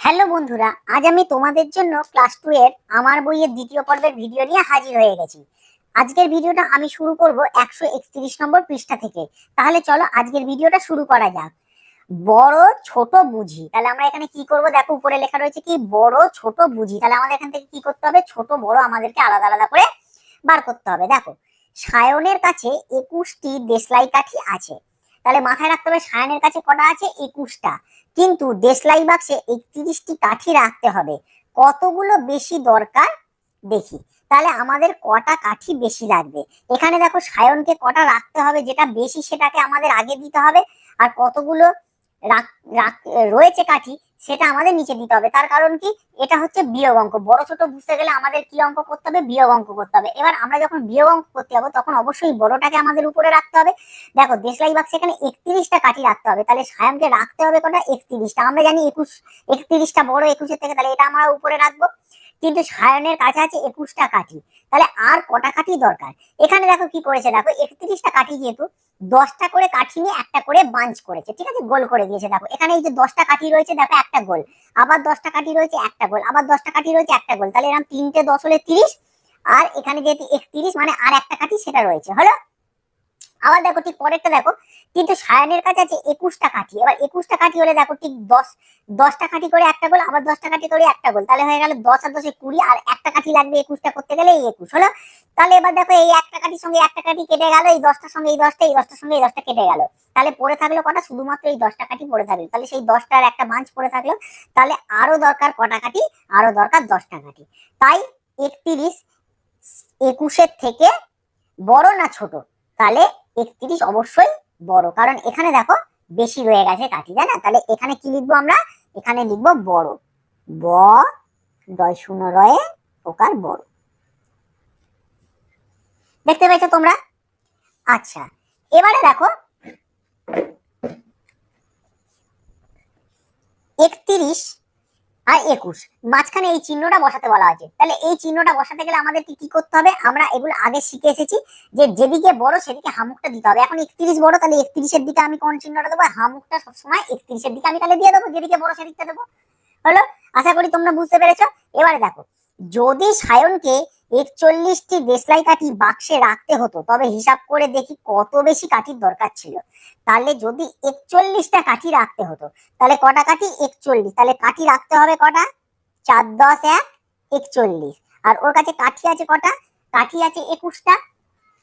Hello বন্ধুরা, আজ আমি তোমাদের জন্য ক্লাস টু এর আমার বইয়ের দ্বিতীয় পর্বের ভিডিও নিয়ে হাজির হয়ে গেছি। আজকের ভিডিওটা আমি শুরু করব একশো একত্রিশ নম্বর পৃষ্ঠা থেকে। তাহলে চলো আজকের ভিডিওটা শুরু করা যাক। বড়, ছোট, বুঝি। তাহলে আমরা এখানে কি করব? দেখো, উপরে লেখা রয়েছে কি, বড়, ছোট, বুঝি। তাহলে আমাদের এখান থেকে কি করতে হবে? ছোট, বড় আমাদেরকে আলাদা আলাদা করে বার করতে হবে। দেখো, সায়নের কাছে একুশটি দেশলাই কাঠি আছে। তাহলে মাথায় রাখতে হবে সায়নের কাছে কটা আছে? একুশটা। কিন্তু দেশলাই বাক্সে একত্রিশটি কাঠি রাখতে হবে। কতগুলো বেশি দরকার? দেখি। তাহলে আমাদের কটা কাঠি বেশি লাগবে? এখানে দেখো সায়নকে কটা রাখতে হবে, যেটা বেশি সেটাকে আমাদের আগে দিতে হবে। আর কতগুলো রয়েছে কাঠি? সেটা আমাদের নিচে দিতে হবে। তার কারণ কি? এটা হচ্ছে বিয়োগ অঙ্ক। বড় ছোট বুঝতে গেলে আমাদের কি অঙ্ক করতে হবে? বিয়োগ অঙ্ক করতে হবে। এবার আমরা যখন বিয়োগ অঙ্ক করতে যাব, তখন অবশ্যই বড়টাকে আমাদের উপরে রাখতে হবে। দেখো, দেশলাই বাক্সে এখানে একত্রিশটা কাটি রাখতে হবে। তাহলে সায়ামকে রাখতে হবে কটা? একত্রিশটা। আমরা জানি একুশ, একত্রিশটা বড়, একুশের থেকে তাহলে এটা আমরা উপরে রাখব। কিন্তু সায়নের কাছে আছে একুশটা কাঠি। তাহলে আর কটা কাঠি দরকার? এখানে দেখো কি করেছে, দেখো একত্রিশটা কাঠি যেহেতু, দশটা করে কাঠি নিয়ে একটা করে বাঞ্চ করেছে, ঠিক আছে? গোল করে দিয়েছে, দেখো। এখানে এই যে দশটা কাঠি রয়েছে, দেখো একটা গোল। আবার দশটা কাঠি রয়েছে, একটা গোল। আবার দশটা কাঠি রয়েছে, একটা গোল। তাহলে এরকম তিনটে, দশ হলে তিরিশ, আর এখানে যেহেতু একত্রিশ মানে আর একটা কাঠি সেটা রয়েছে। হলো? আবার দেখো ঠিক পরেরটা দেখো, কিন্তু সায়নের কাছে আছে একুশটা কাঠি। এবার একুশটা কাঠি হলে দেখো ঠিক দশ, দশটা কাঠি করে একটা গোল, আবার দশটা কাঠি করে একটা গোল। তাহলে হয়ে গেল দশ আর দশে কুড়ি, আর একটা কাঠি লাগবে একুশটা করতে গেলে এই একুশ, হলো? তাহলে এবার দেখো এই একটা কাঠির সঙ্গে একটা কাঠি কেটে গেল, এই দশটার সঙ্গে এই দশটা, এই দশটার সঙ্গে এই দশটা কেটে গেল। তাহলে পড়ে থাকল কটা? শুধুমাত্র এই দশটা কাঠি পড়ে থাকল। তাহলে সেই দশটার একটা বাঞ্চ পড়ে থাকল। তাহলে আরও দরকার কটা কাঠি? আরও দরকার দশটা কাঠি। তাই একত্রিশ একুশের থেকে বড় না ছোট? তাহলে একত্রিশ অবশ্যই বড়। কারণ এখানে দেখো বেশি রয়ে গেছে কাঠি তাই না তাহলে এখানে কি লিখব আমরা? এখানে লিখব বড়। ব দয় শূন্য রয়ে ওকার বড়। দেখতে পেয়েছ তোমরা? আচ্ছা এবারে দেখো একত্রিশ আর একুশ। মাঝখানে এই চিহ্নটা বসাতে বলা আছে তাহলে এই চিহ্নটা বসাতে গেলে আমাদেরকে কি করতে হবে? আমরা এগুলো আগে শিখে এসেছি যে যেদিকে বড় সেদিকে হামুকটা দিতে হবে। এখন একত্রিশ বড়, তাহলে একত্রিশের দিকে আমি কোন চিহ্নটা দেবো? হামুকটা সবসময় একত্রিশের দিকে আমি তাহলে দিয়ে দেবো। যেদিকে বড় সেদিকটা দেবো। হলো? আশা করি তোমরা বুঝতে পেরেছ। এবারে দেখো, যদি সায়নকে একচল্লিশটি দেশলাই কাঠি বাক্সে রাখতে হতো, তবে হিসাব করে দেখি কত বেশি কাঠির দরকার ছিল। তাহলে যদি একচল্লিশটা কাঠি রাখতে হতো, তাহলে কটা কাঠি? একচল্লিশ। তাহলে কাঠি রাখতে হবে কটা? চার, দশ, এক, একচল্লিশ। আর ওর কাছে কাঠি আছে কটা? কাঠি আছে একুশটা।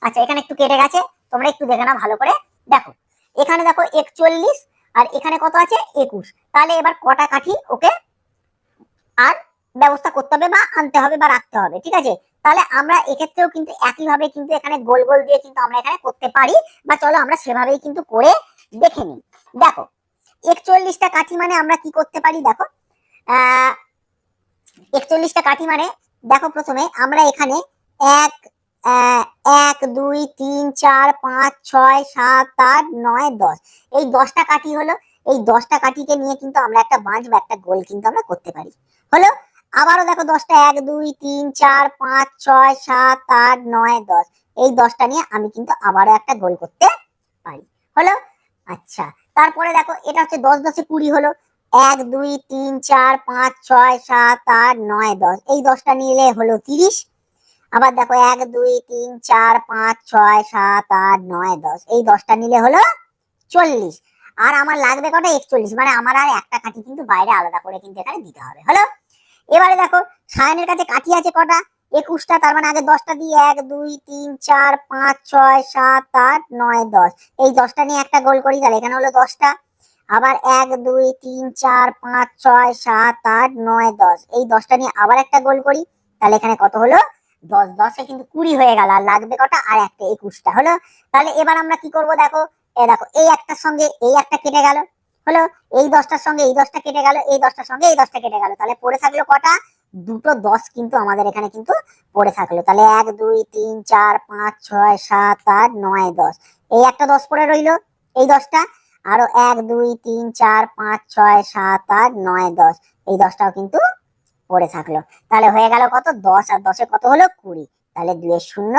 আচ্ছা এখানে একটু কেটে গেছে। তোমরা একটু দেখে না ভালো করে। দেখো, এখানে দেখো একচল্লিশ আর এখানে কত আছে? একুশ। তাহলে এবার কটা কাঠি ওকে আর ব্যবস্থা করতে হবে বা আনতে হবে বা রাখতে হবে, ঠিক আছে? তাহলে আমরা এক্ষেত্রেও কিন্তু একইভাবে কিন্তু এখানে গোল গোল দিয়ে কিন্তু আমরা এখানে করতে পারি। বা চলো আমরা সেভাবেই কিন্তু করে দেখে নিই। দেখো, একচল্লিশটা কাঠি মানে আমরা কি করতে পারি দেখো? একচল্লিশটা কাঠি মানে দেখো প্রথমে আমরা এখানে এক এক, দুই, তিন, চার, পাঁচ, ছয়, সাত, আট, নয়, দশ। এই দশটা কাঠি হলো, এই দশটা কাঠিকে নিয়ে কিন্তু আমরা একটা বাঁধ বা একটা গোল কিন্তু আমরা করতে পারি। হলো? আবারও দেখো দশটা, এক, দুই, তিন, চার, পাঁচ, ছয়, সাত, আট, নয়, দশ। এই দশটা নিয়ে আমি কিন্তু আবারও একটা গোল করতে পারি। হলো? আচ্ছা তারপরে দেখো এটা হচ্ছে দশ দশে কুড়ি হলো। এক, দুই, তিন, চার, পাঁচ, ছয়, সাত, আট, নয়, দশ। এই দশটা নিলে হলো তিরিশ। আবার দেখো এক, দুই, তিন, চার, পাঁচ, ছয়, সাত, আট, নয়, দশ। এই দশটা নিলে হলো চল্লিশ। আর আমার লাগবে কটা? একচল্লিশ। মানে আমার আর একটা কাঠি কিন্তু বাইরে আলাদা করে কিন্তু এখানে দিতে হবে। হলো? এবারে দেখো, সায়নের কাছে কাঠি আছে কটা? একুশটা, তার মানে আগে দশটা দিয়ে এক, দুই, তিন, চার, পাঁচ, ছয়, সাত, আট, নয়, দশ। এই দশটা নিয়ে একটা গোল করি, তাহলে এখানে হলো দশটা। আবার এক, দুই, তিন, চার, পাঁচ, ছয়, সাত, আট, নয়, দশ। এই দশটা নিয়ে আবার একটা গোল করি, তাহলে এখানে কত হলো? দশ। দশে কিন্তু কুড়ি হয়ে গেল, আর লাগবে কটা? আর একটা, একুশটা হলো। তাহলে এবার আমরা কি করব দেখো? এ দেখো, এই একটার সঙ্গে এই একটা কেটে গেল। হলো, এই দশটার সঙ্গে এই দশটা কেটে গেল, এই দশটার সঙ্গে এই দশটা কেটে গেল। তাহলে পড়ে থাকল কটা? দুটো দশ কিন্তু আমাদের এখানে কিন্তু পড়ে থাকল। তাহলে এক, দুই, তিন, চার, পাঁচ, ছয়, সাত, আট, নয়, দশ। এই একটা দশ পড়ে রইল, এই দশটা। আরও এক, দুই, তিন, চার, পাঁচ, ছয়, সাত, আট, নয়, দশ। এই দশটাও কিন্তু পড়ে থাকল। তাহলে হয়ে গেল কত? দশ, আর দশে কত হলো? কুড়ি। তাহলে দুয়ের শূন্য,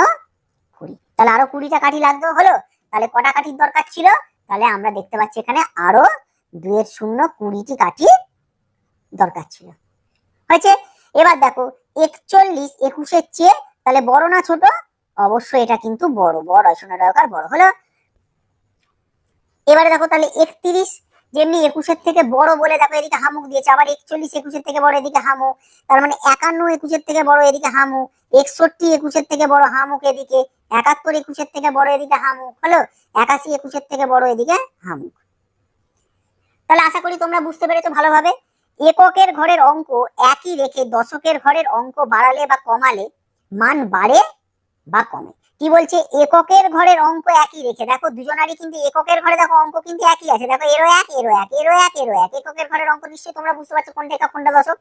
কুড়ি। তাহলে আরও কুড়িটা কাঠি লাগতো, হলো? তাহলে কটা কাঠির দরকার ছিল? তাহলে আমরা দেখতে পাচ্ছি এখানে আরও দুয়ের শূন্য কুড়িটি কাঠি দরকার ছিল। হয়েছে? এবার দেখো, একচল্লিশ একুশের চেয়ে তাহলে বড় না ছোট? অবশ্যই এটা কিন্তু বড় বড় শোনা দরকার, বড় হলো। এবারে দেখো তাহলে একত্রিশ, যেমনি একুশের থেকে বড় বলে দেখো এদিকে হামুক দিয়েছে, আবার একচল্লিশ একুশের থেকে বড় এদিকে হামুক, তার মানে একান্ন একুশের থেকে বড় এদিকে হামুক, একষট্টি একুশের থেকে বড় হামুক এদিকে, একাত্তর একুশের থেকে বড় এদিকে হামুক, হলো? একাশি একুশের থেকে বড় এদিকে হামুক। তাহলে আশা করি তোমরা বুঝতে পেরেছ ভালোভাবে। এককের ঘরের অঙ্ক একই রেখে দশকের ঘরের অঙ্ক বাড়ালে বা কমালে মান বাড়ে বা কমে। কি বলছে? এককের ঘরের অঙ্ক একই রেখে। দেখো, দুজনারই কিন্তু এককের ঘরে দেখো অঙ্ক কিন্তু একই আছে। দেখো, এরও এক এরও এক এরও এক এরও এক। এককের ঘরের অঙ্ক নিশ্চয়ই তোমরা বুঝতে পারছ কোনটা কোনটা দশক।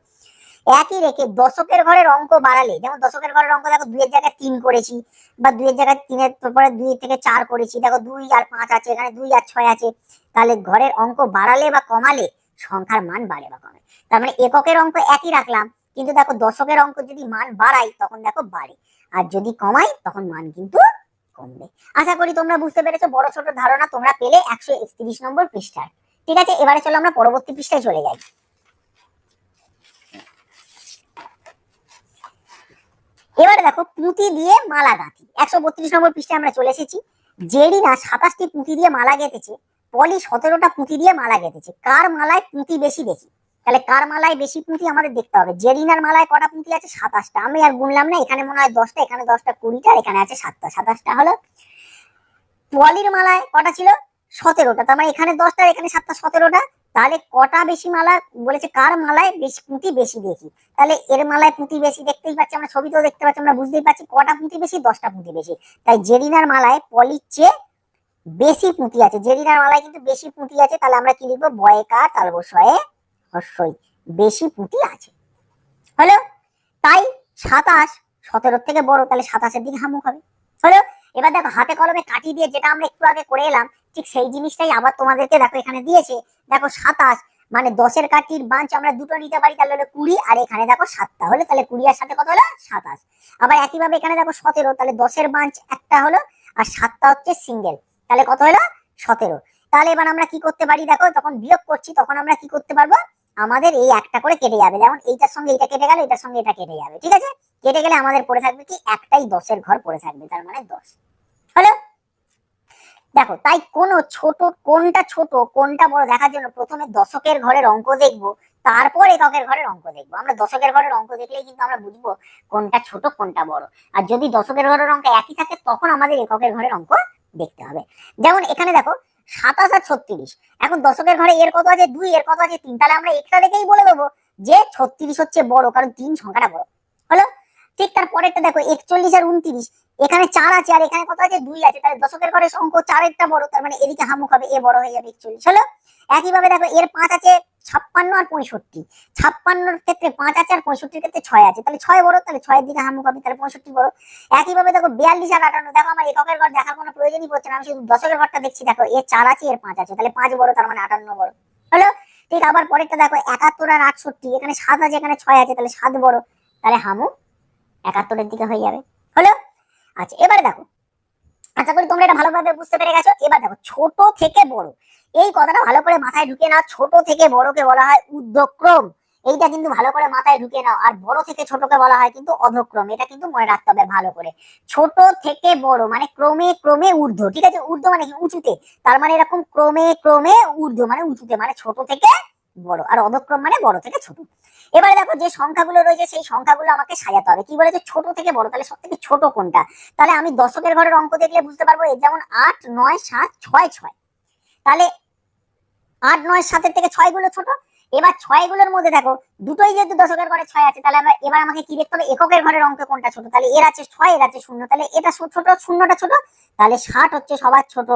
একই রেখে দশকের ঘরের অঙ্ক বাড়ালে, যেমন দশকের ঘরের অঙ্ক দেখো দুইয়ের জায়গায় তিন করেছি, বা দুইয়ের জায়গায় তিনের পরে দুই থেকে চার করেছি, দেখো দুই আর পাঁচ আছে, এখানে দুই আর ছয় আছে, তাহলে ঘরের অঙ্ক বাড়ালে বা কমালে সংখ্যার মান বাড়ে বা কমে। তার মানে এককের অঙ্ক একই রাখলাম, কিন্তু দেখো দশকের অঙ্ক যদি মান বাড়াই, তখন দেখো বাড়ে, আর যদি কমাই, তখন মান কিন্তু কমবে। আশা করি তোমরা বুঝতে পেরেছ, বড় ছোট ধারণা তোমরা পেলে একশো একত্রিশ নম্বর পৃষ্ঠার ঠিক আছে, এবারে চলো আমরা পরবর্তী পৃষ্ঠায় চলে যাই। এবারে দেখো পুঁতি দিয়ে মালা গাঁথি। একশো বত্রিশ নম্বর পৃষ্ঠায় আমরা চলে এসেছি। জেরিনা সাতাশটি পুঁতি দিয়ে মালা গেঁথেছে। পলি সতেরোটা পুঁতি দিয়ে মালা গেঁথেছে। কার মালায় পুঁতি বেশি দেখি? তাহলে কার মালায় বেশি পুঁতি আমাদের দেখতে হবে। জেরিনার মালায় কটা পুঁতি আছে? সাতাশটা। আমি আর গুনলাম না, এখানে মনে হয় দশটা, এখানে দশটা কুড়িটা এখানে আছে সাতটা। সাতাশটা হলো পলির মালায় কটা ছিল? সতেরোটা। তার মানে এখানে দশটা, এখানে সাতটা, সতেরোটা। তাহলে কটা বেশি মালা বলেছে? কার মালায় বেশি পুঁতি বেশি দেখি? তাহলে এর মালায় পুঁতি বেশি দেখতেই পাচ্ছি আমরা ছবিতেও দেখতে পাচ্ছি, আমরা বুঝতেই পারছি কটা পুঁতি বেশি, দশটা পুঁতি বেশি। তাই জেরিনার মালায় পলির চেয়ে বেশি পুঁতি আছে। জেরিনার মালায় কিন্তু বেশি পুঁতি আছে, তাহলে আমরা কি লিখব? বয়কা তালবসয়ে হর্ষই। বেশি পুঁতি আছে। হলো? তাই সাতাশ সতেরোর থেকে বড়, তাহলে সাতাশের দিকে হামুক হবে। হলো? এবার দেখো, হাতে কলমে কাটি দিয়ে যেটা আমরা একটু আগে করে এলাম ঠিক সেই জিনিসটাই আবার তোমাদেরকে দেখো এখানে দিয়েছে। দেখো সাতাশ মানে দশের কাঠির বাঞ্চ আমরা দুটো নিতে পারি, তাহলে হলো কুড়ি, আর এখানে দেখো সাতটা হলো তাহলে কুড়ি আর সাথে কত হলো? সাতাশ। আবার একইভাবে এখানে দেখো সতেরো, তাহলে দশের বাঞ্চ একটা হলো, আর সাতটা হচ্ছে সিঙ্গেল তাহলে কত হলো? সতেরো। তাহলে এবার আমরা কি করতে পারি দেখো, তখন বিয়োগ করছি, তখন আমরা কি করতে পারব? আমাদের এই একটা করে কেটে যাবে। যেমন এইটার সঙ্গে এটা কেটে গেল, এটার সঙ্গে এটা কেটে যাবে, ঠিক আছে? কেটে গেলে আমাদের পড়ে থাকবে কি? একটাই দশের ঘর পড়ে থাকবে, তার মানে দশ। দেখো, তাই কোন ছোট, কোনটা ছোট, কোনটা বড় দেখার জন্য প্রথমে দশকের ঘরের অঙ্ক দেখব, তারপর এককের ঘরের অঙ্ক দেখব। আমরা দশকের ঘরের অঙ্ক দেখলেই কিন্তু আমরা বুঝব কোনটা ছোট, কোনটা বড়। আর যদি দশকের ঘরের অঙ্ক একই থাকে, তখন আমাদের এককের ঘরের অঙ্ক দেখতে হবে। যেমন এখানে দেখো, সাতাশ আর ছত্রিশ। এখন দশকের ঘরে এর কত আছে? দুই, এর কত আছে? তিন। তাহলে আমরা একটা দেখেই বলে দেবো যে ছত্রিশ হচ্ছে বড়, কারণ তিন সংখ্যাটা বড়। হলো? ঠিক তার পরেরটা দেখো, একচল্লিশ আর উনত্রিশ। এখানে চার আছে, আর এখানে কত আছে? দুই আছে। তাহলে দশকের ঘরে অঙ্ক চারেরটা বড়, তার মানে এদিকে হামুক হবে, এ বড় হয়ে যাবে একচল্লিশ। হলো একইভাবে দেখো, এর পাঁচ আছে ছাপ্পান্ন আর পঁয়ষট্টি। ছাপ্পান্নর ক্ষেত্রে পাঁচ আছে আর পঁয়ষট্টির ক্ষেত্রে ছয় আছে। তাহলে ছয় বড়, তাহলে ছয়ের দিকে হামুক হবে, তাহলে পঁয়ষট্টি বড়। একইভাবে দেখো, বিয়াল্লিশ আর আটান্ন। দেখো, আমার এককের ঘর দেখার কোনো প্রয়োজনই পড়ছে না। আমি শুধু দশকের ঘরটা দেখছি। দেখো, এর চার আছে, এর পাঁচ আছে। তাহলে পাঁচ বড়, তার মানে আটান্ন বড়। হলো ঠিক আবার পরেরটা দেখো, একাত্তর আর আটষট্টি। এখানে সাত আছে, এখানে ছয় আছে। তাহলে সাত বড়। তাহলে হামু একাত্তরের দিকে হয়ে যাবে। হলো আচ্ছা এবারে দেখো। আশা করি তোমরা এটা ভালোভাবে বুঝতে পেরে গেছো। এবার দেখো, ছোট থেকে বড়। এই কথাটা ভালো করে মাথায় ঢুকে নাও। ছোট থেকে বড়কে বলা হয় উদ্যক্রম এইটা কিন্তু ভালো করে মাথায় ঢুকে নাও। আর বড় থেকে ছোটকে বলা হয় কিন্তু অধক্রম। এটা কিন্তু মনে রাখতে হবে ভালো করে। ছোট থেকে বড় মানে ক্রমে ক্রমে ঊর্ধ্ব। ঠিক আছে? ঊর্ধ্ব মানে কি? উঁচুতে। তার মানে এরকম ক্রমে ক্রমে ঊর্ধ্ব মানে উঁচুতে। মানে ছোট থেকে বড়, আর অধক্রম মানে বড় থেকে ছোট। এবারে দেখো যে সংখ্যাগুলো রয়েছে, সেই সংখ্যাগুলো আমাকে সাজাতে হবে। কি বলেছে? ছোট থেকে বড়, তাহলে সব থেকে ছোট কোনটা? তাহলে আমি দশকের ঘরের অঙ্ক দেখলে বুঝতে পারব, এর যেমন আট, নয়, সাত, ছয় ছয়। তাহলে আট, নয়, সাতের থেকে ছয়গুলো ছোট। এবার ছয়গুলোর মধ্যে দেখো, দুটোই যেহেতু দশকের ঘরে ছয় আছে, তাহলে আমরা এবার আমাকে কি দেখতে হবে? এককের ঘরের অঙ্ক কোনটা ছোট? তাহলে এর আছে ছয়, এর আছে শূন্য। তাহলে এটা ছোট, শূন্যটা ছোট। তাহলে ষাট হচ্ছে সবার ছোট।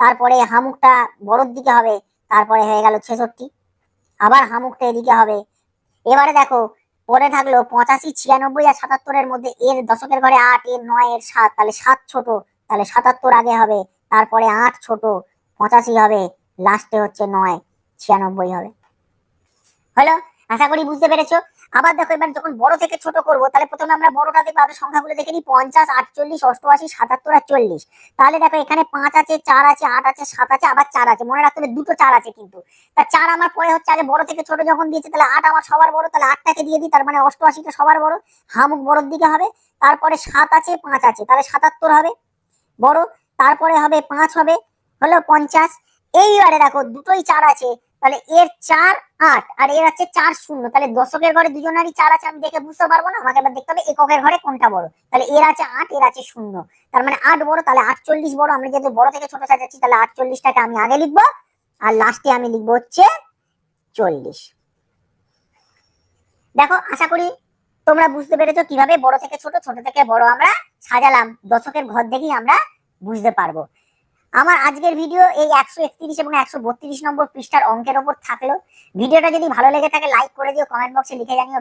তারপরে হামুকটা বড়র দিকে হবে। তারপরে হয়ে গেল ছেষট্টি। আবার হামুকটা এদিকে হবে। এবারে দেখো পরে থাকল পঁচাশি, ছিয়ানব্বই আর সাতাত্তরের মধ্যে এর দশকের ঘরে আট, এর নয়, এর সাত, তাহলে সাত ছোট, তাহলে সাতাত্তর আগে হবে, তারপরে আট ছোট, পঁচাশি হবে লাস্টে হচ্ছে নয়, ছিয়ানব্বই হবে। হলো? আশা করি বুঝতে পেরেছ? আবার দেখো, এবার যখন বড় থেকে ছোট করব, তাহলে প্রথমে আমরা বড়টা দেখব, আগে সংখ্যাগুলো দেখে নিই, পঞ্চাশ, আটচল্লিশ, অষ্টআশি, সাতাত্তর আর চল্লিশ তাহলে দেখো, এখানে পাঁচ আছে, চার আছে, আট আছে, সাত আছে, আবার চার আছে। মনে রাখতে হবে, দুটো চার আছে কিন্তু। তা চার আমার পরে হচ্ছে, আগে বড় থেকে ছোট যখন দিয়েছে, তাহলে আট আমার সবার বড়, তাহলে আটটাকে দিয়ে দিই, তার মানে অষ্টআশিটা সবার বড়, হামুক বড়র দিকে হবে। তারপরে সাত আছে, পাঁচ আছে, তাহলে সাতাত্তর হবে বড়। তারপরে হবে পাঁচ হবে, হলো পঞ্চাশ। এইবারে দেখো, দুটোই চার আছে। তাহলে এর চার আট, আর এর আছে চার শূন্য। তাহলে দশকের ঘরে দুজনারই চার আছে, আমি দেখে বুঝতে পারব না। আমাকে এবার দেখতে হবে এককের ঘরে কোনটা বড়। তাহলে এর আছে আট, এর আছে শূন্য। তার মানে আট বড়, তাহলে আটচল্লিশ বড়। আমরা যেহেতু বড় থেকে ছোট সাজাচ্ছি, তাহলে আটচল্লিশটাকে আমি আগে লিখব, আর লাস্টে আমি লিখব হচ্ছে চল্লিশ। দেখো, আশা করি তোমরা বুঝতে পেরেছ কীভাবে বড় থেকে ছোট ছোট থেকে বড় আমরা সাজালাম। দশকের ঘর দেখেই আমরা বুঝতে পারব। আমার আজকের ভিডিও এই একশো একত্রিশ এবং একশো বত্রিশ নম্বর পৃষ্ঠার অঙ্কের ওপর থাকল। ভিডিওটা যদি ভালো লেগে থাকে লাইক করে দিও কমেন্ট বক্সে লিখে জানিও।